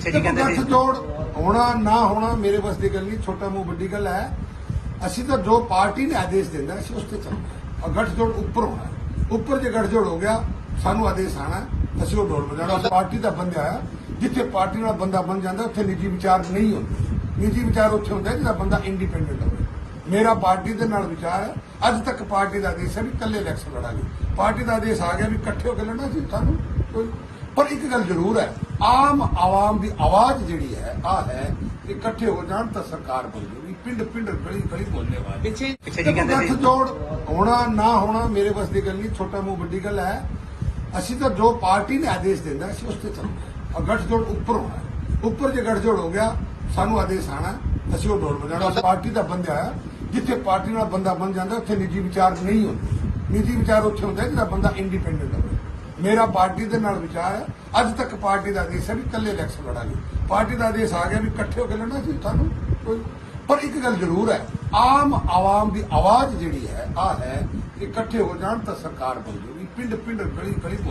ਪਿੱਛੇ ਜੀ ਕਹਿੰਦੇ ਸੀ। ਜੋੜ ਹੋਣਾ ਨਾ ਹੋਣਾ ਮੇਰੇ ਬਸ ਦੀ ਗੱਲ ਨਹੀਂ ਛੋਟਾ ਮੂੰਹ ਵੱਡੀ ਗੱਲ ਹੈ। ਅਸੀਂ ਤਾਂ ਜੋ ਪਾਰਟੀ ਨੇ ਆਦੇਸ਼ ਦਿੰਦਾ ਅਸੀਂ ਉਸ ਤੇ ਚੱਲਦੇ ਹਾਂ ਔਰ ਗੱਠ ਜੋੜ ਉੱਪਰ ਹੋਣਾ। ਉੱਪਰ ਜੇ ਗੱਠ ਜੋੜ ਹੋ ਗਿਆ ਸਾਨੂੰ ਆਦੇਸ਼ ਆਣਾ ਅਸੀਂ ਉਹ ਡੋਲ ਬਜਾਣਾ ਉਸ ਪਾਰਟੀ ਦਾ ਬੰਦਾ ਆ। ਜਿੱਥੇ ਪਾਰਟੀ ਨਾਲ ਬੰਦਾ ਬਣ ਜਾਂਦਾ ਉੱਥੇ ਨਿੱਜੀ ਵਿਚਾਰ ਨਹੀਂ ਹੁੰਦੇ। ਨਿੱਜੀ ਵਿਚਾਰ ਉੱਥੇ ਹੁੰਦਾ ਜਿਹੜਾ ਬੰਦਾ ਇੰਡੀਪੈਂਡੈਂਟ ਹੋਵੇ। ਮੇਰਾ ਪਾਰਟੀ ਦੇ ਨਾਲ ਵਿਚਾਰ ਹੈ। ਅੱਜ ਤੱਕ ਪਾਰਟੀ ਦਾ ਆਦੇਸ਼ ਹੈ ਵੀ ਇਕੱਲੇ ਇਲੈਕਸ਼ਨ ਲੜਾਂਗੇ। ਪਾਰਟੀ ਦਾ ਆਦੇਸ਼ ਆ ਗਿਆ ਵੀ ਇਕੱਠੇ ਹੋ ਕੇ ਲੜਨਾ ਸੀ ਸਾਨੂੰ ਕੋਈ। ਪਰ ਇੱਕ ਗੱਲ ਜ਼ਰੂਰ ਹੈ ਆਮ ਆਵਾਮ ਦੀ ਆਵਾਜ਼ ਜਿਹੜੀ ਹੈ ਆ ਹੈ ਕਿ ਇਕੱਠੇ ਹੋ ਜਾਣ ਤਾਂ ਸਰਕਾਰ ਬਣ ਜਾਊਗੀ ਪਿੰਡ ਪਿੰਡ ਗਲੀ ਗਲੀ ਬੋਲਨੇ ਵਾਲੇ। ਪਿੱਛੇ ਪਿੱਛੇ ਜੀ ਕਹਿੰਦੇ ਸੀ ਜੋੜ ਹੋਣਾ ਨਾ ਹੋਣਾ ਮੇਰੇ ਬਸ ਦੀ ਗੱਲ ਨਹੀਂ ਛੋਟਾ ਮੂੰਹ ਵੱਡੀ ਗੱਲ ਹੈ। ਅਸੀਂ ਤਾਂ ਜੋ ਪਾਰਟੀ ਨੇ ਆਦੇਸ਼ ਦਿੰਦਾ ਅਸੀਂ ਉਸ ਤੇ ਚੱਲਦੇ ਹਾਂ। ਔਰ ਗੱਠ ਜੋੜ ਉੱਪਰ ਹੋਣਾ ਹੈ। ਉੱਪਰ ਜੇ ਗੱਠ ਜੋੜ ਹੋ ਗਿਆ ਸਾਨੂੰ ਆਦੇਸ਼ ਆਣਾ ਹੈ, ਅਸੀਂ ਉਹ ਡੋਲ ਬਜਾਣਾ ਉਸ ਪਾਰਟੀ ਦਾ ਬੰਦਾ ਆ ਜਿੱਥੇ ਪਾਰਟੀ ਨਾਲ ਬੰਦਾ ਬਣ ਜਾਂਦਾ ਉੱਥੇ ਨਿੱਜੀ ਵਿਚਾਰ ਨਹੀਂ ਹੁੰਦੇ। ਨਿੱਜੀ ਵਿਚਾਰ ਉੱਥੇ ਹੁੰਦਾ ਜਿਹੜਾ ਬੰਦਾ ਇੰਡੀਪੈਂਡੈਂਟ ਹੋਵੇ। ਮੇਰਾ ਪਾਰਟੀ ਦੇ ਨਾਲ ਵਿਚਾਰ ਹੈ। ਅੱਜ ਤੱਕ ਪਾਰਟੀ ਦਾ ਆਦੇਸ਼ ਹੈ ਵੀ ਇਕੱਲੇ ਇਲੈਕਸ਼ਨ ਲੜਾਂਗੇ। ਪਾਰਟੀ ਦਾ ਆਦੇਸ਼ ਆ ਗਿਆ ਵੀ ਇਕੱਠੇ ਹੋ ਕੇ ਲੜਨਾ ਸੀ ਤੁਹਾਨੂੰ ਕੋਈ। ਪਰ ਇੱਕ ਗੱਲ ਜ਼ਰੂਰ ਹੈ, ਆਮ ਆਵਾਮ ਦੀ ਆਵਾਜ਼ ਜਿਹੜੀ ਹੈ ਆ ਹੈ ਕਿ ਇਕੱਠੇ ਹੋ ਜਾਣ ਤਾਂ ਸਰਕਾਰ ਬਣ ਜਾਊਗੀ ਪਿੰਡ ਪਿੰਡ ਗਲੀ ਗਲੀ ਬੋਲ